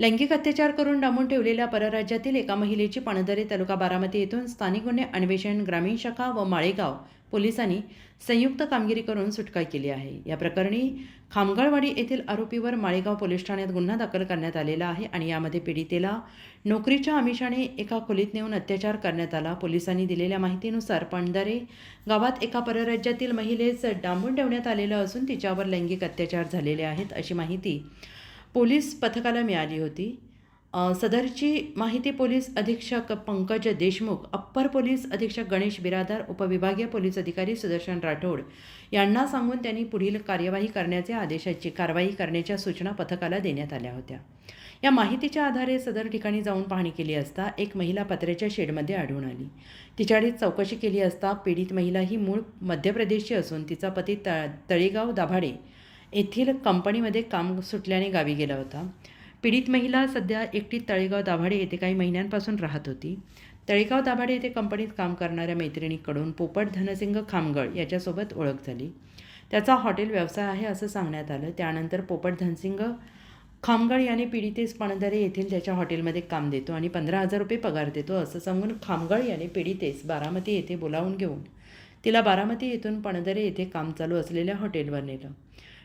लैंगिक अत्याचार करून डांबून ठेवलेल्या परराज्यातील एका महिलेची पाणदरे तालुका बारामती येथून स्थानिक गुन्हे अन्वेषण ग्रामीण शाखा व माळेगाव पोलिसांनी संयुक्त कामगिरी करून सुटका केली आहे. या प्रकरणी खामगळवाडी येथील आरोपीवर माळेगाव पोलीस ठाण्यात गुन्हा दाखल करण्यात आलेला आहे आणि यामध्ये पीडितेला नोकरीच्या आमिषाने एका खोलीत नेऊन अत्याचार करण्यात आला. पोलिसांनी दिलेल्या माहितीनुसार पणदरे गावात एका परराज्यातील महिलेस डांबून ठेवण्यात आलेलं असून तिच्यावर लैंगिक अत्याचार झालेले आहेत अशी माहिती पोलीस पथकाला मिळाली होती. सदरची माहिती पोलीस अधीक्षक पंकज देशमुख अप्पर पोलीस अधीक्षक गणेश बिरादार उपविभागीय पोलीस अधिकारी सुदर्शन राठोड यांना सांगून त्यांनी पुढील कार्यवाही करण्याचे आदेशाची कारवाई करण्याच्या सूचना पथकाला देण्यात आल्या होत्या. या माहितीच्या आधारे सदर ठिकाणी जाऊन पाहणी केली असता एक महिला पत्र्याच्या शेडमध्ये आढळून आली. तिच्याकडे चौकशी केली असता पीडित महिला ही मूळ मध्य प्रदेशची असून तिचा पती त तळेगाव दाभाडे येथील कंपनीमध्ये काम सुटल्याने गावी गेला होता. पीडित महिला सध्या एकटी तळेगाव दाभाडे येथे काही महिन्यांपासून राहत होती. तळेगाव दाभाडे येथे कंपनीत काम करणाऱ्या मैत्रिणीकडून पोपट धनसिंग खामगळ याच्यासोबत ओळख झाली. त्याचा हॉटेल व्यवसाय आहे असं सांगण्यात आलं. त्यानंतर पोपट धनसिंग खामगळ याने पीडितेस पणदरे येथील त्याच्या हॉटेलमध्ये काम देतो आणि पंधरा हजार रुपये पगार देतो असं सांगून खामगळ याने पीडितेस बारामती येथे बोलावून घेऊन तिला बारामती येथून पणदरे येथे काम चालू असलेल्या हॉटेलवर नेलं.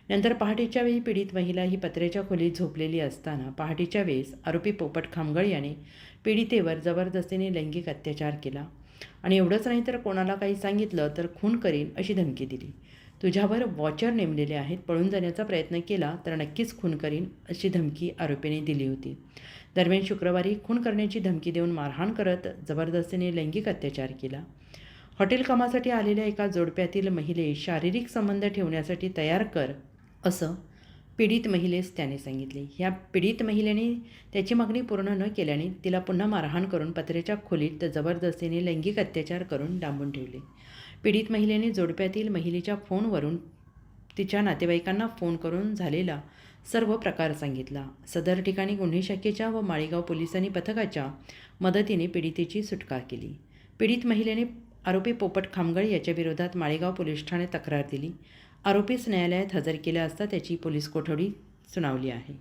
नंतर पहाटेच्या वेळी पीडित महिला ही पत्र्याच्या खोलीत झोपलेली असताना पहाटेच्या वेळेस आरोपी पोपट खामगळ याने पीडितेवर जबरदस्तीने लैंगिक अत्याचार केला. आणि एवढंच नाही तर कोणाला काही सांगितलं तर खून करीन अशी धमकी दिली. तुझ्यावर वॉचर नेमलेले आहेत पळून जाण्याचा प्रयत्न केला तर नक्कीच खून करीन अशी धमकी आरोपीने दिली होती. दरम्यान शुक्रवारी खून करण्याची धमकी देऊन मारहाण करत जबरदस्तीने लैंगिक अत्याचार केला. हॉटेल कामासाठी आलेल्या एका जोडप्यातील महिले शारीरिक संबंध ठेवण्यासाठी तयार कर असं पीडित महिलेस त्याने सांगितले. ह्या पीडित महिलेने त्याची मागणी पूर्ण न केल्याने तिला पुन्हा मारहाण करून पत्र्याच्या खोलीत जबरदस्तीने लैंगिक अत्याचार करून डांबून ठेवले. पीडित महिलेने जोडप्यातील महिलेच्या फोनवरून तिच्या नातेवाईकांना फोन करून झालेला सर्व प्रकार सांगितला. सदर ठिकाणी गुन्हे शाखेच्या व माळेगाव पोलिसांनी पथकाच्या मदतीने पीडितेची सुटका केली. पीडित महिलेने आरोपी पोपट खामगळ याच्याविरोधात माळेगाव पोलीस ठाण्यात तक्रार दिली. आरोपीस न्यायालयात हजर केलं असता त्याची पोलीस कोठडी सुनावली आहे.